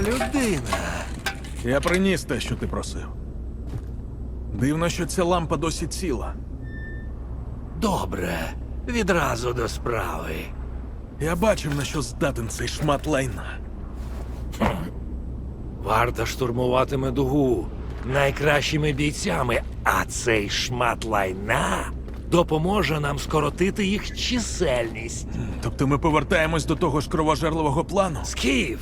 людина. Я приніс те, що ти просив. Дивно, що ця лампа досі ціла. Добре, відразу до справи. Я бачив, на що здатен цей шмат лайна. Варта штурмуватиме дугу найкращими бійцями, а цей шмат лайна допоможе нам скоротити їх чисельність. Тобто ми повертаємось до того ж кровожерливого плану? Скіф,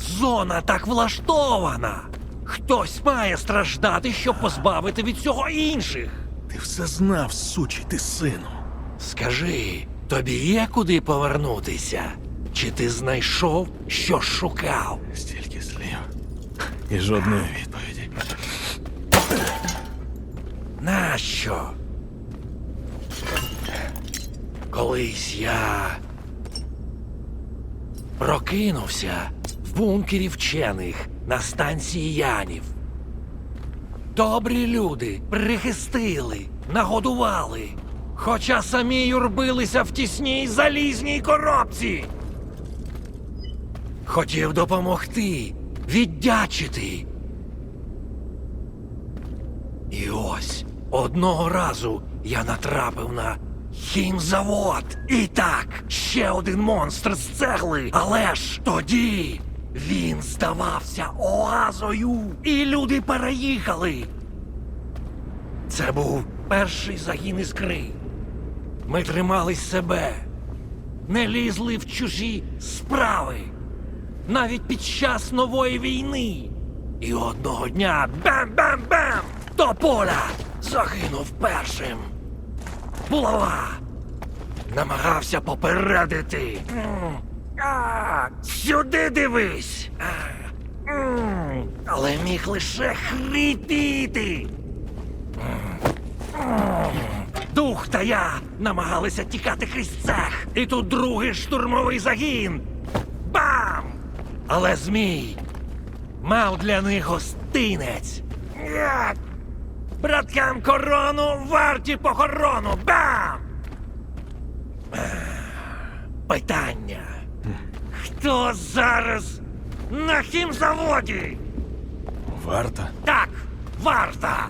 зона так влаштована. Хтось має страждати, щоб позбавити від цього інших. Ти все знав, сучий ти сину. Скажи, тобі є куди повернутися? Чи ти знайшов, що шукав? Стільки слів. І жодної відповіді. Нащо? Колись я прокинувся в бункері вчених на станції Янів. Добрі люди прихистили, нагодували, хоча самі юрбилися в тісній залізній коробці. Хотів допомогти, віддячити. І ось одного разу я натрапив на хімзавод. І так, ще один монстр з цегли. Але ж тоді він здавався оазою, і люди переїхали. Це був перший загін іскри. Ми тримались себе, не лізли в чужі справи, навіть під час нової війни. І одного дня бам-бам-бам! До поля загинув першим. Булава намагався попередити. Сюди дивись. М, Але міг лише хрипіти. Дух та я намагалися тікати крізь цех. І тут другий штурмовий загін. Бам! Але змій мав для них гостинець. Браткам корону варті похорону. Бам! Питання. Хто зараз на хімзаводі? Варта? Так, варта.